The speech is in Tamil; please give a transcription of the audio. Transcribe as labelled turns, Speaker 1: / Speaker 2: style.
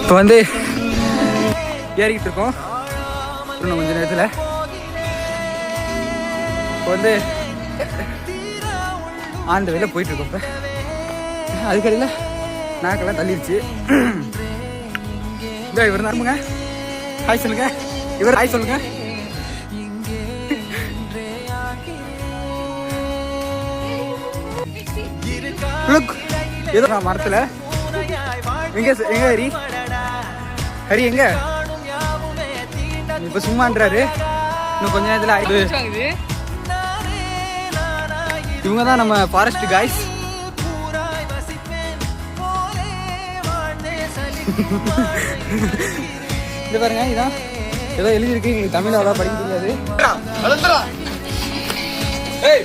Speaker 1: இப்போ வந்து ஏறிக்கிட்டு இருக்கோம். இன்னும் கொஞ்ச நேரத்தில். இப்போ வந்து ஆண்டு வேலை போயிட்டு இருக்கோம் இப்போ. அதுக்கடையில் நாக்கெல்லாம் தள்ளிடுச்சு இதோ இவர் நம்புங்க ஹாய் சொல்லுங்க. இவர் ஹாய் சொல்லுங்க. லுக் ஏதோ நான் மரத்துல எங்க எங்க ஹரி? ஹரி எங்க? இப்ப சும்மான்றாரு. இன்னும் கொஞ்ச நேரத்துல இது இவங்க தான் நம்ம ஃபாரஸ்ட் காய்ஸ் இது பாருங்க இதான் ஏதோ எழுதியிருக்கு எங்களுக்கு தமிழ் அவ்வளோ படிக்க தெரியாது.
Speaker 2: ஏய்